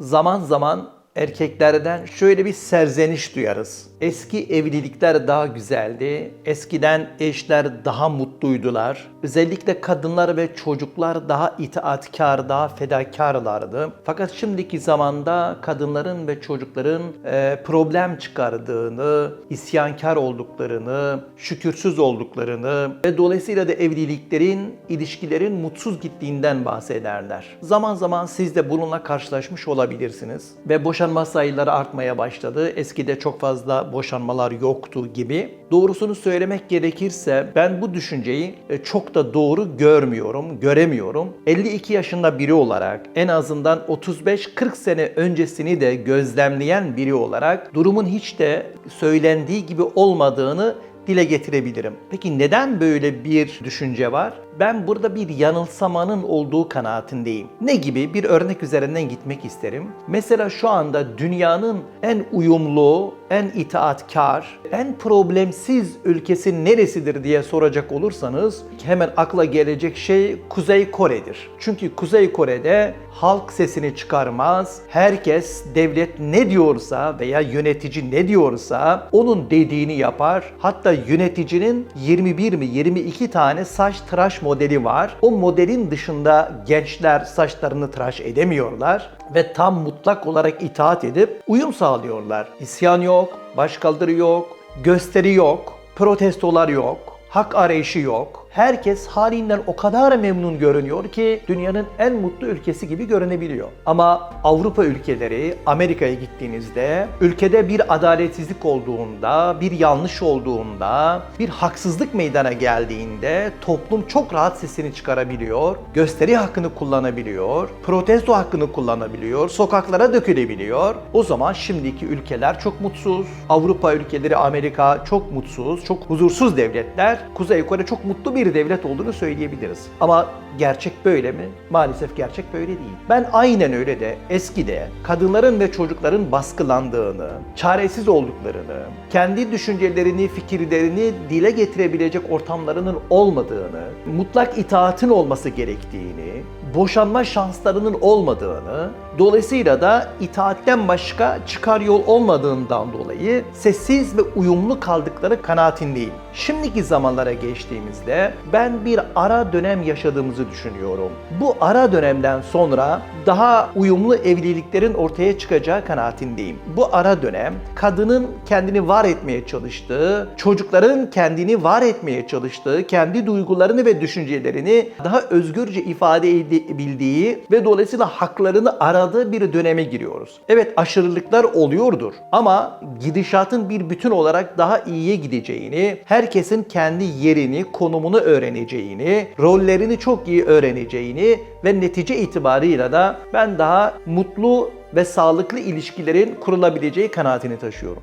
Zaman zaman erkeklerden şöyle bir serzeniş duyarız. Eski evlilikler daha güzeldi. Eskiden eşler daha mutluydular. Özellikle kadınlar ve çocuklar daha itaatkar, daha fedakarlardı. Fakat şimdiki zamanda kadınların ve çocukların e, problem çıkardığını, isyankar olduklarını, şükürsüz olduklarını ve dolayısıyla da evliliklerin, ilişkilerin mutsuz gittiğinden bahsederler. Zaman zaman siz de bununla karşılaşmış olabilirsiniz ve boşanma sayıları artmaya başladı. Eskide çok fazla boşanmalar yoktu gibi. Doğrusunu söylemek gerekirse ben bu düşünceyi e, çok da doğru görmüyorum, göremiyorum. 52 yaşında biri olarak en azından 35-40 sene öncesini de gözlemleyen biri olarak durumun hiç de söylendiği gibi olmadığını dile getirebilirim. Peki neden böyle bir düşünce var? Ben burada bir yanılsamanın olduğu kanaatindeyim. Ne gibi? Bir örnek üzerinden gitmek isterim. Mesela şu anda dünyanın en uyumlu, en itaatkar, en problemsiz ülkesi neresidir diye soracak olursanız hemen akla gelecek şey Kuzey Kore'dir. Çünkü Kuzey Kore'de halk sesini çıkarmaz. Herkes devlet ne diyorsa veya yönetici ne diyorsa onun dediğini yapar. Hatta yöneticinin 21 mi 22 tane saç tıraş modeli var. O modelin dışında gençler saçlarını tıraş edemiyorlar ve tam mutlak olarak itaat edip uyum sağlıyorlar. İsyan yok, başkaldırı yok, gösteri yok, protestolar yok, hak arayışı yok. Herkes halinden o kadar memnun görünüyor ki dünyanın en mutlu ülkesi gibi görünebiliyor. Ama Avrupa ülkeleri, Amerika'ya gittiğinizde ülkede bir adaletsizlik olduğunda, bir yanlış olduğunda, bir haksızlık meydana geldiğinde toplum çok rahat sesini çıkarabiliyor, gösteri hakkını kullanabiliyor, protesto hakkını kullanabiliyor, sokaklara dökülebiliyor. O zaman şimdiki ülkeler çok mutsuz. Avrupa ülkeleri, Amerika çok mutsuz, çok huzursuz devletler. Kuzey Kore çok mutlu bir devlet olduğunu söyleyebiliriz. Ama gerçek böyle mi? Maalesef gerçek böyle değil. Ben aynen öyle de eskide kadınların ve çocukların baskılandığını, çaresiz olduklarını, kendi düşüncelerini, fikirlerini dile getirebilecek ortamlarının olmadığını, mutlak itaatın olması gerektiğini, boşanma şanslarının olmadığını, dolayısıyla da itaatten başka çıkar yol olmadığından dolayı sessiz ve uyumlu kaldıkları kanaatindeyim. Şimdiki zamanlara geçtiğimizde ben bir ara dönem yaşadığımızı düşünüyorum. Bu ara dönemden sonra daha uyumlu evliliklerin ortaya çıkacağı kanaatindeyim. Bu ara dönem kadının kendini var etmeye çalıştığı, çocukların kendini var etmeye çalıştığı, kendi duygularını ve düşüncelerini daha özgürce ifade edebildiği ve dolayısıyla haklarını aradığı bir döneme giriyoruz. Evet aşırılıklar oluyordur ama gidişatın bir bütün olarak daha iyiye gideceğini, herkesin kendi yerini, konumunu öğreneceğini, rollerini çok iyi öğreneceğini ve netice itibarıyla da ben daha mutlu ve sağlıklı ilişkilerin kurulabileceği kanaatini taşıyorum.